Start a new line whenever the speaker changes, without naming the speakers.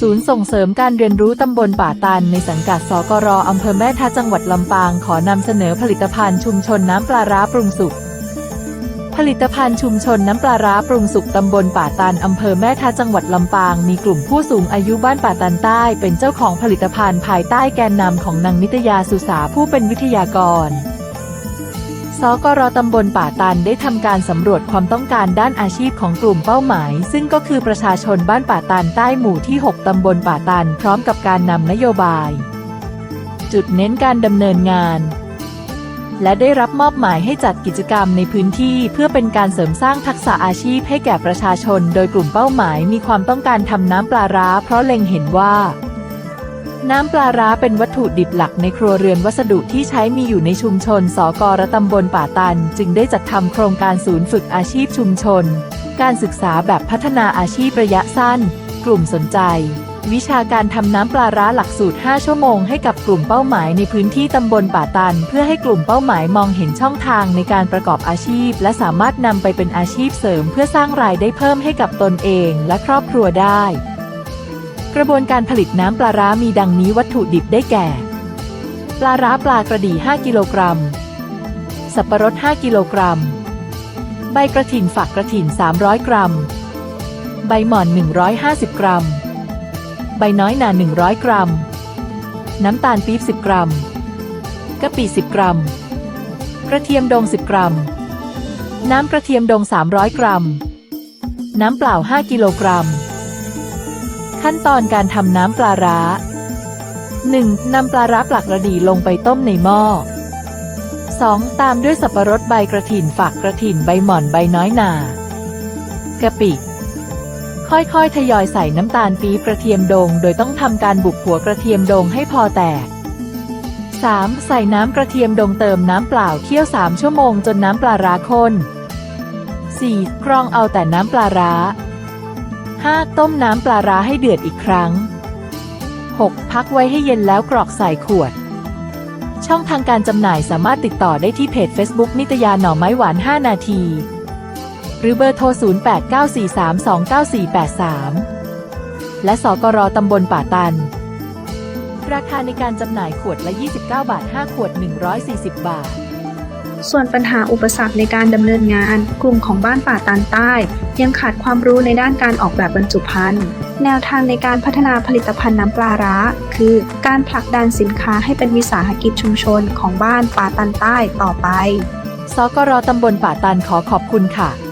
ศูนย์ส่งเสริมการเรียนรู้ตำบลป่าตันในสังกัดสกรอำเภอแม่ทะจังหวัดลำปางขอนำเสนอผลิตภัณฑ์ชุมชนน้ำปลาร้าปรุงสุก ผลิตภัณฑ์ชุมชนน้ำปลาร้าปรุงสุกตำบลป่าตันอำเภอแม่ทะจังหวัดลำปาง มีกลุ่มผู้สูงอายุบ้านป่าตันใต้ เป็นเจ้าของผลิตภัณฑ์ภายใต้แกนนำของนางนิตยาสุสาผู้เป็นวิทยากร สกรตำบลป่าตันได้ทำการสำรวจความต้องการด้านอาชีพของกลุ่มเป้าหมาย ซึ่งก็คือประชาชนบ้านป่าตันใต้หมู่ที่ 6 ตำบลป่าตัน พร้อมกับการนำนโยบาย จุดเน้นการดำเนินงาน และได้รับมอบหมายให้จัดกิจกรรมในพื้นที่เพื่อเป็นการเสริมสร้างทักษะอาชีพให้แก่ประชาชน โดยกลุ่มเป้าหมายมีความต้องการทำน้ำปลาร้า เพราะเล็งเห็นว่า น้ำปลาร้าเป็นวัตถุดิบหลักในครัวเรือนวัสดุที่ใช้มีอยู่ในชุมชน สกรตำบลป่าตัน จึงได้จัดทำโครงการศูนย์ฝึกอาชีพชุมชน การศึกษาแบบพัฒนาอาชีพระยะสั้น กลุ่มสนใจ วิชาการทำน้ำปลาร้าหลักสูตร 5 ชั่วโมงให้กับกลุ่มเป้าหมายในพื้นที่ตำบลป่าตัน เพื่อให้กลุ่มเป้าหมายมองเห็นช่องทางในการประกอบอาชีพ และสามารถนำไปเป็นอาชีพเสริม เพื่อสร้างรายได้เพิ่มให้กับตนเอง และครอบครัวได้ กระบวนการผลิตน้ำปลาร้ามีดังนี้วัตถุดิบได้แก่ ปลาร้าปลากระดี5กิโลกรัม สับปะรด 5 กิโลกรัม ใบกระถินฝักกระถิน 300 กรัม ใบหม่อน 150 กรัม ใบน้อยหนา 100 กรัม น้ำตาลปี๊บ 10 กรัม กะปิ 10 กรัม กระเทียมดอง 10 กรัม น้ำกระเทียมดอง 300 กรัม น้ำเปล่า 5 กิโลกรัม ขั้นตอนการทำน้ำปลาร้า 1. นำปลาร้าปลักกระดีลงไปต้มในหม้อ 2. ตามด้วยสับปะรดใบกระถินฝักกระถินใบหม่อนใบน้อยหนากะปิค่อยๆ ทยอยใส่น้ำตาลปี๊บกระเทียมดงโดยต้องทำการบุกหัวกระเทียมดงให้พอแตก 3. ใส่น้ำกระเทียมดงเติมน้ำเปล่าเคี่ยว 3 ชั่วโมงจนน้ำปลาร้าข้น 4. กรองเอาแต่น้ำปลาร้า 5. ต้มน้ำปลาร้าให้เดือดอีกครั้ง 6. พักไว้ให้เย็นแล้วกรอกใส่ขวด ช่องทางการจำหน่ายสามารถติดต่อได้ที่เพจ Facebook นิตยาหน่อไม้หวาน 5 นาที หรือเบอร์โทร 0894329483 และสกรตำบลป่าตัน ราคาในการจำหน่ายขวดละ 29 บาท 5 ขวด 140 บาท
ส่วนปัญหาอุปสรรคในการดำเนินงาน กลุ่มของบ้านป่าตันใต้ ยังขาดความรู้ในด้านการออกแบบบรรจุภัณฑ์แนวทางในการพัฒนาผลิตภัณฑ์น้ำปลาร้า คือการผลักดันสินค้าให้เป็นวิสาหกิจชุมชนของบ้านป่าตันใต้ต่อไป
สกรตำบลป่าตันขอขอบคุณค่ะ